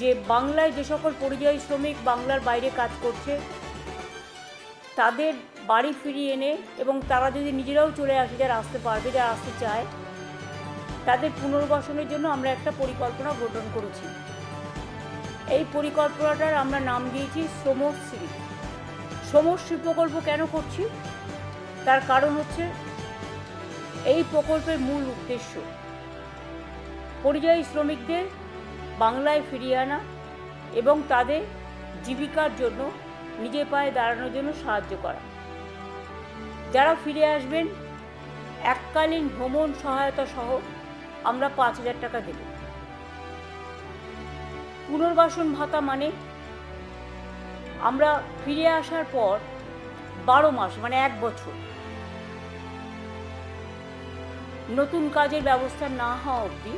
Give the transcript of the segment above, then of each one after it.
যে বাংলায় যে সকল পরিযায়ী শ্রমিক বাংলার বাইরে কাজ করছে, তাদের বাড়ি ফিরিয়ে এনে এবং তারা যদি নিজেরাও চলে আসে, যারা আসতে পারবে, যারা আসতে চায়, তাদের পুনর্বাসনের জন্য আমরা একটা পরিকল্পনা গ্রহণ করেছি। এই পরিকল্পনাটার আমরা নাম দিয়েছি শ্রমশ্রী শ্রমশ্রী প্রকল্প কেন করছি? তার কারণ হচ্ছে এই প্রকল্পের মূল উদ্দেশ্য। পরিযায়ী শ্রমিকদের বাংলায় ফিরিয়ে আনা এবং তাদের জীবিকার জন্য, নিজের পায়ে দাঁড়ানোর জন্য সাহায্য করা। যারা ফিরে আসবেন, এককালীন ভ্রমণ সহায়তা সহ আমরা পাঁচ হাজার টাকা দেব। পুনর্বাসন ভাতা মানে আমরা ফিরে আসার পর বারো মাস মানে এক বছর, নতুন কাজের ব্যবস্থা না হওয়া অবধি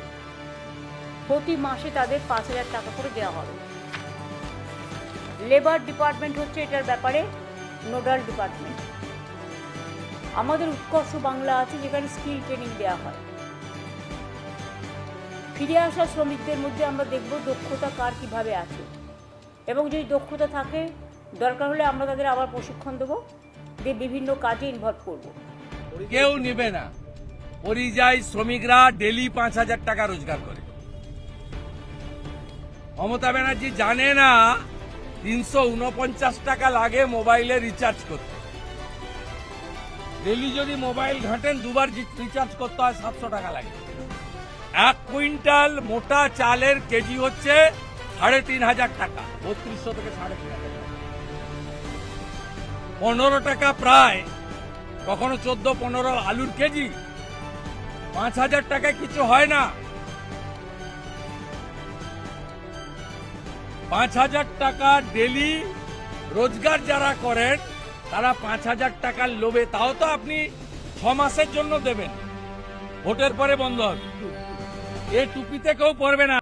প্রতি মাসে তাদের পাঁচ হাজার টাকা করে দেওয়া হবে। লেবার ডিপার্টমেন্ট হচ্ছে এটার ব্যাপারে নোডাল ডিপার্টমেন্ট। আমাদের উৎকর্ষ বাংলা আছে, যেখানে স্কিল ট্রেনিং দেওয়া হয়। ফিরে আসা শ্রমিকদের মধ্যে আমরা দেখব দক্ষতা কার কীভাবে আছে। এবং যদি দক্ষতা থাকে, দরকার হলে আমরা তাদের আবার প্রশিক্ষণ দেবো, দিয়ে বিভিন্ন কাজে ইনভলভ করব। কেউ নেবে না। পরিযায়ী শ্রমিকরা ডেলি পাঁচ হাজার টাকা রোজগার করে। মমতা ব্যানার্জি জানে না তিনশো উনপঞ্চাশ টাকা লাগে মোবাইলে রিচার্জ করতে। ডেলি যদি মোবাইল ঘাঁটেন, দুবার রিচার্জ করতে হয় সাতশো টাকা লাগে। এক কুইন্টাল মোটা চালের কেজি হচ্ছে সাড়ে তিন হাজার টাকা, বত্রিশশো থেকে সাড়ে তিন হাজার পনেরো টাকা প্রায়, কখনো চোদ্দ পনেরো আলুর কেজি। পাঁচ হাজার টাকায় কিছু হয় না। পাঁচ হাজার টাকা ডেলি রোজগার যারা করেন, তারা পাঁচ হাজার টাকার লোভে, তাও তো আপনি ছ মাসের জন্য দেবেন। ভোটের পরে বন্ধ হবে। এ টুপিতে কেউ পড়বে না।